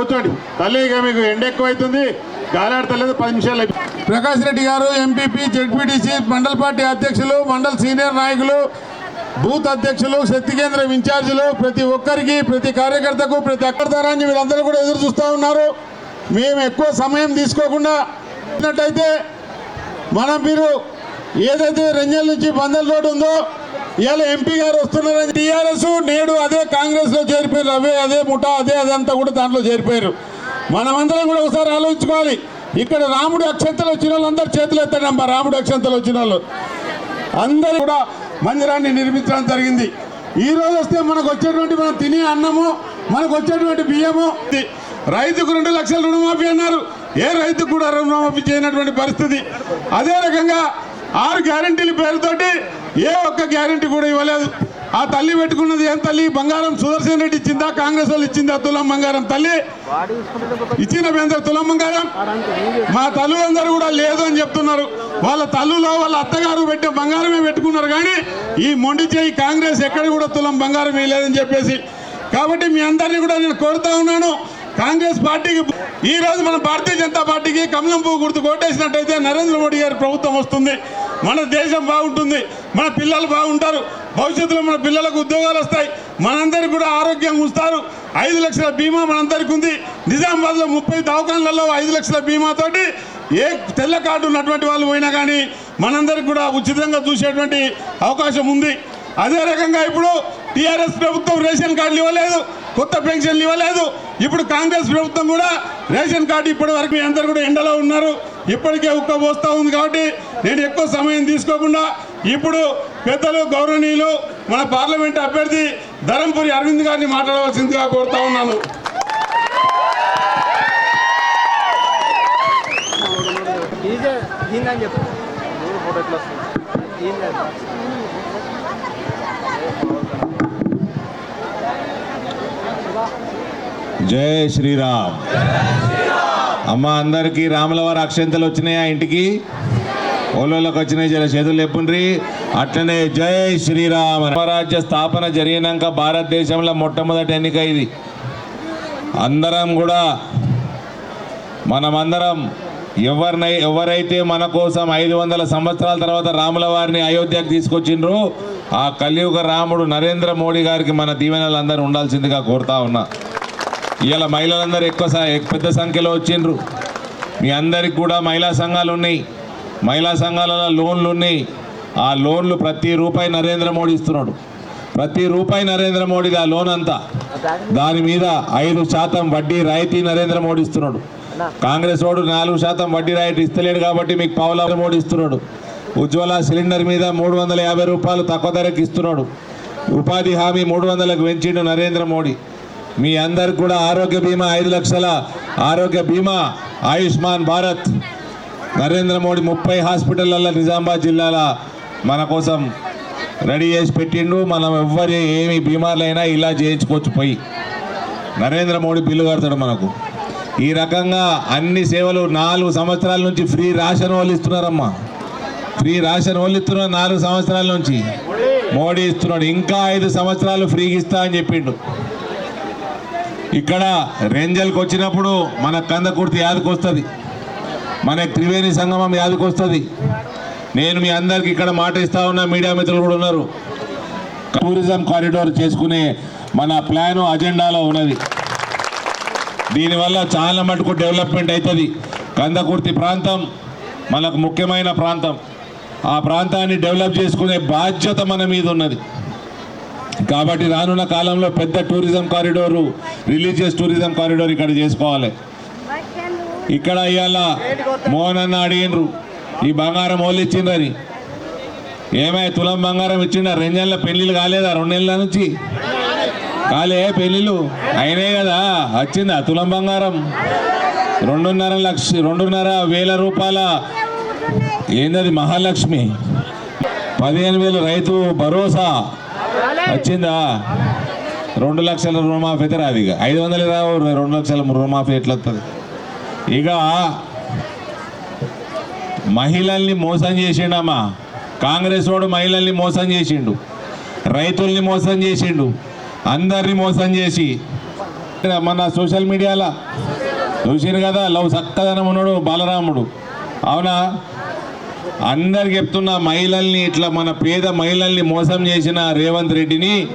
కూర్చోండి. తల్లి ఇక మీకు ఎండ ఎక్కువ అవుతుంది గాలాడతలేదు పది నిమిషాలు ప్రకాష్ రెడ్డి గారు ఎంపీపీ జెడ్పీటీసీ మండల పార్టీ అధ్యక్షులు మండల సీనియర్ నాయకులు బూత్ అధ్యక్షులు శక్తి కేంద్రం ఇన్ఛార్జీలు ప్రతి ఒక్కరికి ప్రతి కార్యకర్తకు ప్రతి అక్కడదారాన్ని వీళ్ళందరూ కూడా ఎదురు చూస్తూ ఉన్నారు. మేము ఎక్కువ సమయం తీసుకోకుండా ఉన్నట్టయితే మనం మీరు ఏదైతే రెంజల్ నుంచి బందల్ రోడ్డు ఉందో ఇవాళ ఎంపీ గారు వస్తున్నారని టీఆర్ఎస్ నేడు అదే కాంగ్రెస్లో చేరిపోయారు. అవే అదే ముఠా అదే అదంతా కూడా దాంట్లో చేరిపోయారు. మనమందరం కూడా ఒకసారి ఆలోచించుకోవాలి. ఇక్కడ రాముడు అక్షంతలు వచ్చిన వాళ్ళందరూ చేతులు ఎత్తాడమ్మా రాముడు అక్షంతలు వచ్చిన వాళ్ళు. అందరూ కూడా మందిరాన్ని నిర్మించడం జరిగింది. ఈ రోజు వస్తే మనకు వచ్చేటువంటి మనం తినే అన్నము మనకు వచ్చేటువంటి బియ్యము ఇది. రైతుకు రెండు లక్షల రుణమాఫీ అన్నారు. ఏ రైతుకు కూడా రుణమాఫీ చేయనటువంటి పరిస్థితి. అదే రకంగా ఆరు గ్యారంటీల పేరుతోటి ఏ ఒక్క గ్యారంటీ కూడా ఇవ్వలేదు. ఆ తల్లి పెట్టుకున్నది ఏం తల్లి? బంగారం సుదర్శన్ రెడ్డి ఇచ్చిందా? కాంగ్రెస్ వాళ్ళు ఇచ్చిందా? తులం బంగారం తల్లి. ఇచ్చిన బేందరు తులం బంగారం. మా తల్లులందరూ కూడా లేదు అని చెప్తున్నారు. వాళ్ళ తల్లులో వాళ్ళ అత్తగారు పెట్టే బంగారమే పెట్టుకున్నారు కానీ ఈ మొండి చేయి కాంగ్రెస్ ఎక్కడ కూడా తులం బంగారం వేయలేదని చెప్పేసి. కాబట్టి మీ అందరినీ కూడా నేను కోరుతా ఉన్నాను. కాంగ్రెస్ పార్టీకి ఈ రోజు మన భారతీయ జనతా పార్టీకి కమలం పువ్వు గుర్తు కొట్టేసినట్టయితే నరేంద్ర మోడీ గారి ప్రభుత్వం వస్తుంది. మన దేశం బాగుంటుంది మన పిల్లలు బాగుంటారు భవిష్యత్తులో మన పిల్లలకు ఉద్యోగాలు వస్తాయి మనందరికి కూడా ఆరోగ్యం ఉంచుతారు. ఐదు లక్షల బీమా మనందరికి ఉంది. నిజామాబాద్లో ముప్పై దవాఖాన్లలో ఐదు లక్షల బీమాతోటి ఏ తెల్ల కార్డు ఉన్నటువంటి వాళ్ళు పోయినా కానీ మనందరికి కూడా ఉచితంగా చూసేటువంటి అవకాశం ఉంది. అదే రకంగా ఇప్పుడు టీఆర్ఎస్ ప్రభుత్వం రేషన్ కార్డులు ఇవ్వలేదు. కొత్త పెన్షన్లు ఇవ్వలేదు. ఇప్పుడు కాంగ్రెస్ ప్రభుత్వం కూడా రేషన్ కార్డు ఇప్పటి వరకు మీ అందరు కూడా ఎండలో ఉన్నారు. ఇప్పటికే ఉక్క పోస్తూ ఉంది కాబట్టి నేను ఎక్కువ సమయం తీసుకోకుండా ఇప్పుడు పెద్దలు గౌరవనీయులు మన పార్లమెంట్ అభ్యర్థి ధరంపురి అరవింద్ గారిని మాట్లాడవలసిందిగా కోరుతా ఉన్నాను. డీజే చెప్పు మూడు ఫోటో ఎట్లా వస్తుంది దీందని జై శ్రీరామ్. అమ్మ అందరికీ రాములవారి అక్షంతలు వచ్చినాయా ఇంటికి? ఓలోళ్ళకి వచ్చినాయి జర చేతులు లేపుండ్రి. అట్లనే జై శ్రీరామ్ రామరాజ్య స్థాపన జరిగినాక భారతదేశంలో మొట్టమొదటి ఎన్నిక ఇది. అందరం కూడా మనమందరం ఎవరినై ఎవరైతే మన కోసం ఐదు వందల సంవత్సరాల తర్వాత రాముల వారిని అయోధ్యకు తీసుకొచ్చిండ్రో ఆ కలియుగ రాముడు నరేంద్ర మోడీ గారికి మన దీవెనలు అందరూ ఉండాల్సిందిగా కోరుతా ఉన్నా. ఇవాళ మహిళలందరూ ఎక్కువ ఎక్కువ పెద్ద సంఖ్యలో వచ్చిండ్రు. మీ అందరికి కూడా మహిళా సంఘాలు ఉన్నాయి. మహిళా సంఘాలలో లోన్లు ఉన్నాయి. ఆ లోన్లు ప్రతి రూపాయి నరేంద్ర మోడీ ఇస్తున్నాడు. ప్రతి రూపాయి నరేంద్ర మోడీది ఆ లోన్ అంతా. దాని మీద ఐదు శాతం వడ్డీ రాయితీ నరేంద్ర మోడీ ఇస్తున్నాడు. కాంగ్రెస్ వాడు నాలుగు శాతం వడ్డీ రాయితీ ఇస్తలేడు కాబట్టి మీకు పావుల మోడీ ఇస్తున్నాడు. ఉజ్వల సిలిండర్ మీద మూడు వందల యాభై రూపాయలు తక్కువ ధరకు ఇస్తున్నాడు. ఉపాధి హామీ మూడు వందలకు పెంచిండు నరేంద్ర మోడీ. మీ అందరికి కూడా ఆరోగ్య బీమా ఐదు లక్షల ఆరోగ్య బీమా ఆయుష్మాన్ భారత్. నరేంద్ర మోడీ ముప్పై హాస్పిటళ్ళల్లో నిజామాబాద్ జిల్లాల మన కోసం రెడీ చేసి పెట్టిండు. మనం ఎవ్వరి ఏమి బీమార్లైనా ఇలా చేయించుకోవచ్చు పోయి. నరేంద్ర మోడీ బిల్లు కడతాడు మనకు. ఈ రకంగా అన్ని సేవలు నాలుగు సంవత్సరాల నుంచి ఫ్రీ రాషన్ వాళ్ళు ఇస్తున్నారమ్మా. ఫ్రీ రాషన్ వాళ్ళు ఇస్తున్నారు నాలుగు సంవత్సరాల నుంచి. మోడీ ఇస్తున్నాడు. ఇంకా ఐదు సంవత్సరాలు ఫ్రీగా ఇస్తా అని చెప్పిండు. ఇక్కడ రేంజల్కి వచ్చినప్పుడు మన కందకుర్తి యాదకు వస్తుంది త్రివేణి సంగమం యాదకు వస్తుంది నేను మీ అందరికి ఇక్కడ మాట ఇస్తా ఉన్న మీడియా మిత్రులు కూడా ఉన్నారు. టూరిజం కారిడోర్ చేసుకునే మన ప్లాన్ అజెండాలో ఉన్నది. దీనివల్ల చాలా మటుకు డెవలప్మెంట్ అవుతుంది కందకుర్తి ప్రాంతం మనకు ముఖ్యమైన ప్రాంతం. ఆ ప్రాంతాన్ని డెవలప్ చేసుకునే బాధ్యత మన మీద ఉన్నది. కాబట్టి రానున్న కాలంలో పెద్ద tourism corridor religious tourism corridor ఇక్కడ చేసుకోవాలి. ఇక్కడ ఇవాళ మోహన్ అన్న అడిగినరు ఈ బంగారం వాళ్ళు ఏమై తులం బంగారం ఇచ్చిండ? నెలల పెళ్ళిళ్ళు కాలేదా? రెండేళ్ళ నుంచి? కాలే పెళ్ళిళ్ళు అయినాయి కదా వచ్చిందా తులం బంగారం? రెండున్నర లక్ష రెండున్నర వేల రూపాయల ఏందది మహాలక్ష్మి? పదిహేను వేలు రైతు భరోసా వచ్చిందా? రెండు లక్షల రుణమాఫీ అయితే రాదు ఇక. ఐదు వందలు రావు రెండు లక్షల రుణమాఫీ ఎట్లా వస్తుంది ఇక మహిళల్ని మోసం చేసిండమ్మా. కాంగ్రెస్ వాడు మహిళల్ని మోసం చేసిండు. రైతుల్ని మోసం చేసిండు. అందరిని మోసం చేసి. మన సోషల్ మీడియాలో చూసారు కదా లవ్ చక్కదనం ఉన్నాడు బాలరాముడు. అవునా? అందరికి చెప్తున్నా మహిళల్ని ఇట్లా మన పేద మహిళల్ని మోసం చేసిన రేవంత్ రెడ్డిని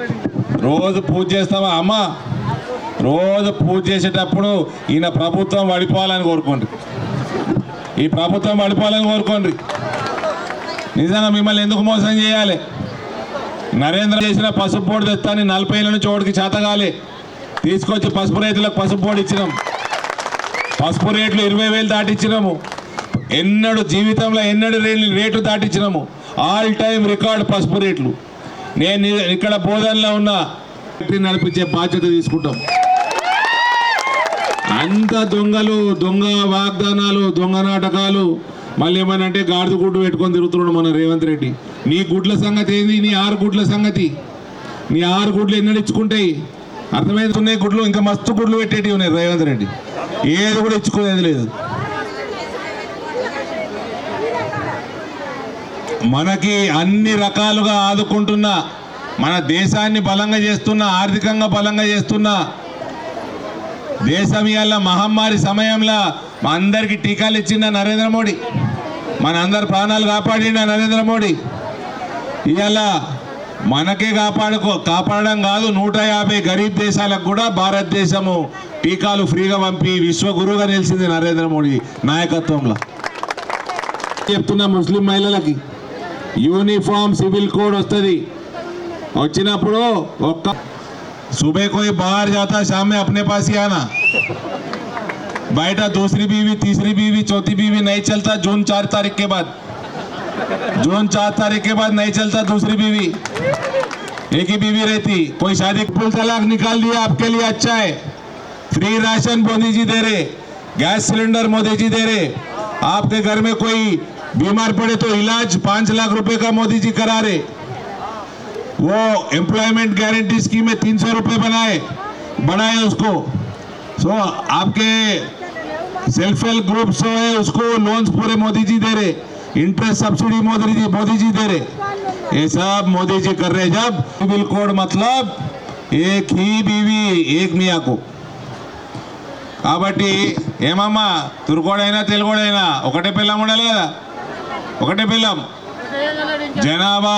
రోజు పూజ చేస్తావా అమ్మ? రోజు పూజ చేసేటప్పుడు ఈయన ప్రభుత్వం పడిపోవాలని కోరుకోండి. ఈ ప్రభుత్వం పడిపోవాలని కోరుకోండి. నిజంగా మిమ్మల్ని ఎందుకు మోసం చేయాలి? నరేంద్ర చేసిన పసుపు పొడి తెస్తాను నలభై ఏళ్ళ నుంచి ఒకటికి చేతగాలి తీసుకొచ్చి పసుపు రైతులకు పసుపు పొడి ఇచ్చినాం. పసుపు రేట్లు ఇరవై వేలు దాటిచ్చినాము. ఎన్నడూ జీవితంలో ఎన్నడూ రే- రేటు దాటిచ్చినాము ఆల్ టైం రికార్డ్ పసుపు రేట్లు. నేను ఇక్కడ బోధనలో ఉన్న నడిపించే బాధ్యత తీసుకుంటాం. అంత దొంగలు దొంగ వాగ్దానాలు దొంగ నాటకాలు మళ్ళీ ఏమనంటే గాడిద గుడ్డు పెట్టుకొని తిరుగుతున్నాడు మన రేవంత్ రెడ్డి. నీ గుడ్ల సంగతి ఏంది? నీ ఆరు గుడ్ల సంగతి. నీ ఆరు గుడ్లు ఎన్నడు ఇచ్చుకుంటాయి? అర్థమవుతున్నాయి గుడ్లు ఇంకా మస్తు గుడ్లు పెట్టేటివి ఉన్నాయి రేవంత్ రెడ్డి. ఏది కూడా ఇచ్చుకునేది లేదు. మనకి అన్ని రకాలుగా ఆదుకుంటున్న మన దేశాన్ని బలంగా చేస్తున్న ఆర్థికంగా బలంగా చేస్తున్న దేశం ఇవాళ మహమ్మారి సమయంలో మా అందరికి టీకాలు ఇచ్చిన నరేంద్ర మోడీ. మన అందరి ప్రాణాలు కాపాడిన నరేంద్ర మోడీ. ఇవాళ మనకే కాపాడుకో కాపాడడం కాదు నూట యాభై గరీబ్ దేశాలకు కూడా భారతదేశము టీకాలు ఫ్రీగా పంపి విశ్వగురువుగా నిలిచింది నరేంద్ర మోడీ నాయకత్వంలో. చెప్తున్నా ముస్లిం మహిళలకి. యూనిఫామ్ సివిల్ కోడ్ వస్తుంది వచ్చినప్పుడు ఒక్క सुबह कोई बाहर जाता शाम में अपने पास ही आना बैठा दूसरी बीवी तीसरी बीवी चौथी बीवी नहीं चलता जून चार तारीख के बाद जून चार तारीख के बाद नहीं चलता दूसरी बीवी एक ही बीवी रहती कोई शादी फुल तलाक निकाल दिया आपके लिए अच्छा है फ्री राशन मोदी जी दे रहे गैस सिलेंडर मोदी जी दे रहे आपके घर में कोई बीमार पड़े तो इलाज पाँच लाख रुपए का मोदी जी करा रहे वो एम्प्लॉयमेंट गारंटी स्कीम में तीन सौ रुपये बनाए बढ़ाए उसको सो आपके सेल्फ हेल्प ग्रुप जो है उसको लोन्स पूरे मोदी जी दे रहे इंटरेस्ट सब्सिडी मोदी जी मोदी जी दे रहे ये सब मोदी जी कर रहे जब सिविल कोड मतलब एक ही बीवी एक मियाँ को కాబట్టి ఏమమ్మా తురుకోడైనా తెలుగోడైనా ఒకటే పిల్లం ఉండాలి కదా ఒకటే పిల్లం. జనాభా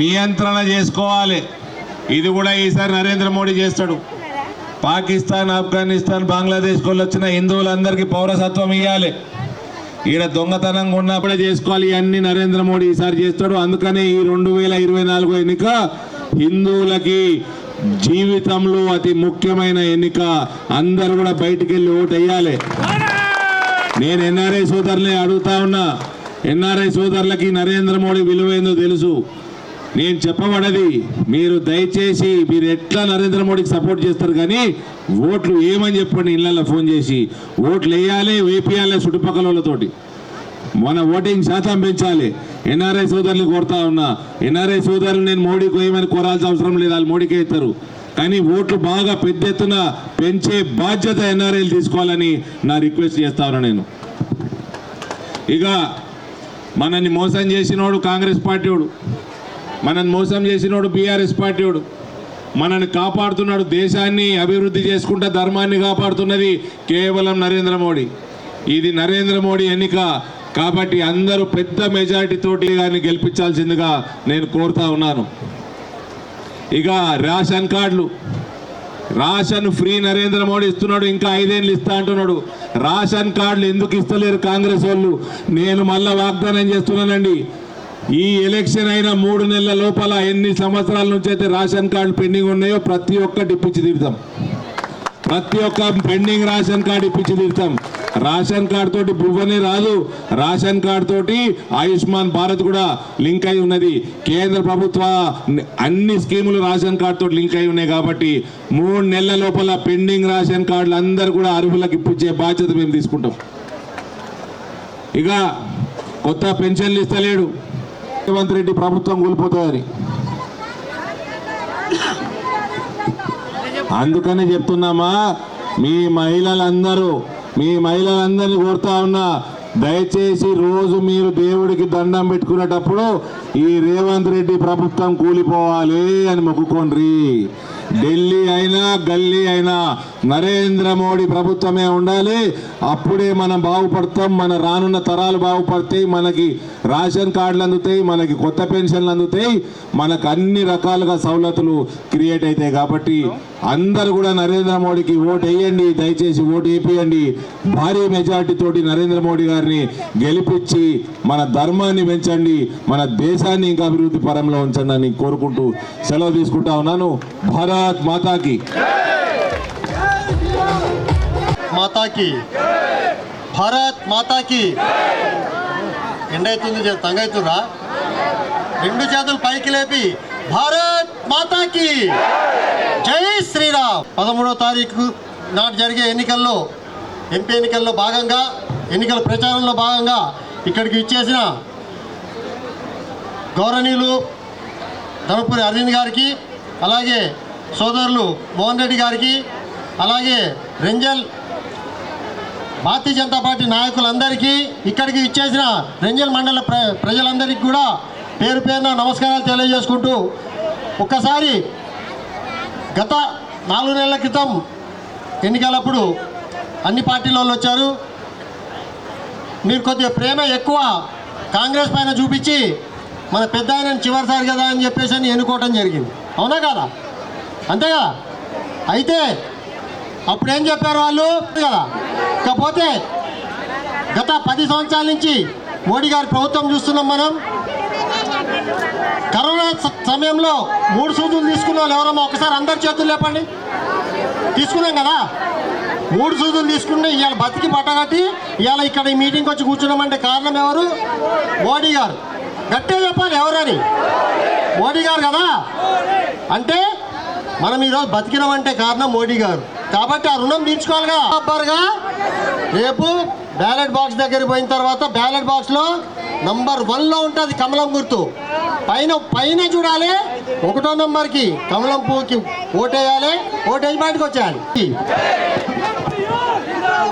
నియంత్రణ చేసుకోవాలి. ఇది కూడా ఈసారి నరేంద్ర మోడీ చేస్తాడు. పాకిస్తాన్ ఆఫ్ఘనిస్తాన్ బంగ్లాదేశ్ వాళ్ళు వచ్చిన హిందువులందరికీ పౌరసత్వం ఇవ్వాలి ఈడ దొంగతనంగా ఉన్నప్పుడే చేసుకోవాలి ఇవన్నీ నరేంద్ర మోడీ ఈసారి చేస్తాడు. అందుకనే ఈ రెండు వేల ఇరవై నాలుగు ఎన్నిక హిందువులకి జీవితంలో అతి ముఖ్యమైన ఎన్నిక. అందరు కూడా బయటికి వెళ్ళి ఓటు వేయాలి నేను ఎన్ఆర్ఐ సోదరులే అడుగుతా ఉన్నా. ఎన్ఆర్ఐ సోదరులకి నరేంద్ర మోడీ విలువైందో తెలుసు. నేను చెప్పబడది మీరు దయచేసి మీరు ఎట్లా నరేంద్ర మోడీకి సపోర్ట్ చేస్తారు కానీ ఓట్లు ఏమని చెప్పండి ఇళ్ళల్లో ఫోన్ చేసి. ఓట్లు వేయాలి వేపియాలి చుట్టుపక్కల వాళ్ళతోటి. మన ఓటింగ్ శాతం పెంచాలి. ఎన్ఆర్ఐ సోదరులు కోరుతా ఉన్నా. ఎన్ఆర్ఐ సోదరులు నేను మోడీకి వేయమని కోరాల్సిన అవసరం లేదు వాళ్ళు మోడీకి అవుతారు కానీ ఓట్లు బాగా పెద్ద ఎత్తున పెంచే బాధ్యత ఎన్ఆర్ఐలు తీసుకోవాలని నా రిక్వెస్ట్ చేస్తా ఉన్నా నేను. ఇక మనల్ని మోసం చేసినోడు కాంగ్రెస్ పార్టీవాడు. మనల్ని మోసం చేసినోడు బీఆర్ఎస్ పార్టీవాడు. మనల్ని కాపాడుతున్నాడు దేశాన్ని అభివృద్ధి చేసుకుంటా ధర్మాన్ని కాపాడుతున్నది కేవలం నరేంద్ర మోడీ. ఇది నరేంద్ర మోడీ ఎన్నిక కాబట్టి అందరూ పెద్ద మెజారిటీ తోటి గారిని గెలిపించాల్సిందిగా నేను కోరుతా ఉన్నాను. ఇక రేషన్ కార్డులు. రాషన్ ఫ్రీ నరేంద్ర మోడీ ఇస్తున్నాడు ఇంకా ఐదేళ్ళు ఇస్తా అంటున్నాడు. రాషన్ కార్డులు ఎందుకు ఇస్తలేరు కాంగ్రెస్ వాళ్ళు? నేను మళ్ళా వాగ్దానం చేస్తున్నానండి. ఈ ఎలక్షన్ అయిన మూడు నెలల లోపల ఎన్ని సంవత్సరాల నుంచి అయితే రేషన్ కార్డు పెండింగ్ ఉన్నాయో ప్రతి ఒక్కటి ఇప్పించి తీరుతాం. ప్రతి ఒక్క పెండింగ్ రేషన్ కార్డు ఇప్పించి తీరుతాం. రేషన్ కార్డు తోటి భువనే రాదు. రేషన్ కార్డు తోటి ఆయుష్మాన్ భారత్ కూడా లింక్ అయి ఉన్నది. కేంద్ర ప్రభుత్వ అన్ని స్కీములు రేషన్ కార్డు తోటి లింక్ అయి ఉన్నాయి కాబట్టి మూడు నెలల లోపల పెండింగ్ రేషన్ కార్డులు అందరు కూడా అర్హులకు ఇప్పించే బాధ్యత మేము తీసుకుంటాం. ఇక కొత్త పెన్షన్లు ఇస్తలేడు. రేవంత్ రెడ్డి ప్రభుత్వం కూలిపోతుందని అందుకని చెప్తున్నామా మీ మహిళలందరూ మీ మహిళలందరినీ కోరుతా ఉన్నా దయచేసి రోజు మీరు దేవుడికి దండం పెట్టుకునేటప్పుడు ఈ రేవంత్ రెడ్డి ప్రభుత్వం కూలిపోవాలి అని మొక్కుకోండి. ఢిల్లీ అయినా గల్లీ అయినా నరేంద్ర మోడీ ప్రభుత్వమే ఉండాలి. అప్పుడే మనం బాగుపడతాం మన రానున్న తరాలు బాగుపడతాయి మనకి రేషన్ కార్డులు అందుతాయి మనకి కొత్త పెన్షన్లు అందుతాయి. మనకు అన్ని రకాలుగా సవలతులు క్రియేట్ అవుతాయి కాబట్టి అందరు కూడా నరేంద్ర మోడీకి ఓటు వేయండి దయచేసి ఓటు వేపియండి. భారీ మెజార్టీ తోటి నరేంద్ర మోడీ గారిని గెలిపించి మన ధర్మాన్ని పెంచండి మన దేశాన్ని ఇంకా అభివృద్ధి పరంలో ఉంచండి అని కోరుకుంటూ సెలవు తీసుకుంటా ఉన్నాను. భారత్ మాతాకి. మాతాకి. భారత్ మాతాకి. ఎండైతుంది తంగైతుందా రెండు చేతులు పైకి లేపి భారత్ మాతాకి. జై శ్రీరామ్. పదమూడో తారీఖు నాటి జరిగే ఎన్నికల్లో ఎంపీ ఎన్నికల్లో భాగంగా ఎన్నికల ప్రచారంలో భాగంగా ఇక్కడికి ఇచ్చేసిన గౌరవనీయులు ధనపురి అరవింద్ గారికి అలాగే సోదరులు మోహన్ రెడ్డి గారికి అలాగే రెంజల్ భారతీయ జనతా పార్టీ నాయకులందరికీ ఇక్కడికి ఇచ్చేసిన రెంజల్ మండల ప్ర ప్రజలందరికీ కూడా పేరు పేరున నమస్కారాలు తెలియజేసుకుంటూ ఒక్కసారి గత నాలుగు నెలల క్రితం ఎన్నికలప్పుడు అన్ని పార్టీల వాళ్ళు వచ్చారు. మీరు కొద్దిగా ప్రేమ ఎక్కువ కాంగ్రెస్ పైన చూపించి మన పెద్ద ఆయన చివరిసారి కదా అని చెప్పేసి అని ఎన్నుకోవటం జరిగింది. అవునా కదా? అంతేగా? అయితే అప్పుడు ఏం చెప్పారు వాళ్ళు? కదా. కాకపోతే గత పది సంవత్సరాల నుంచి మోడీ గారి ప్రభుత్వం చూస్తున్నాం మనం. కరోనా సమయంలో మూడు సూదులు తీసుకున్న వాళ్ళు ఎవరమ్మా? ఒకసారి అందరి చేతులు లేపండి. తీసుకున్నాం కదా. మూడు సూదులు తీసుకుంటే ఇవాళ బతికి పట్టగట్టి ఇవాళ ఇక్కడ ఈ మీటింగ్కి వచ్చి కూర్చున్నామంటే కారణం ఎవరు? మోడీ గారు. గట్టే చెప్పాలి ఎవరని? మోడీ గారు కదా? అంటే మనం ఈరోజు బతికినామంటే కారణం మోడీ గారు. కాబట్టి ఆ రుణం తీర్చుకోవాలిగా. బరాబర్గా రేపు బ్యాలెట్ బాక్స్ దగ్గర పోయిన తర్వాత బ్యాలెట్ బాక్స్లో నంబర్ వన్లో ఉంటుంది కమలం గుర్తు. పైన పైన చూడాలి. ఒకటో నంబర్కి కమలం పువ్వుకి ఓటేయాలి. ఓటేసి బయటకు వచ్చేయాలి.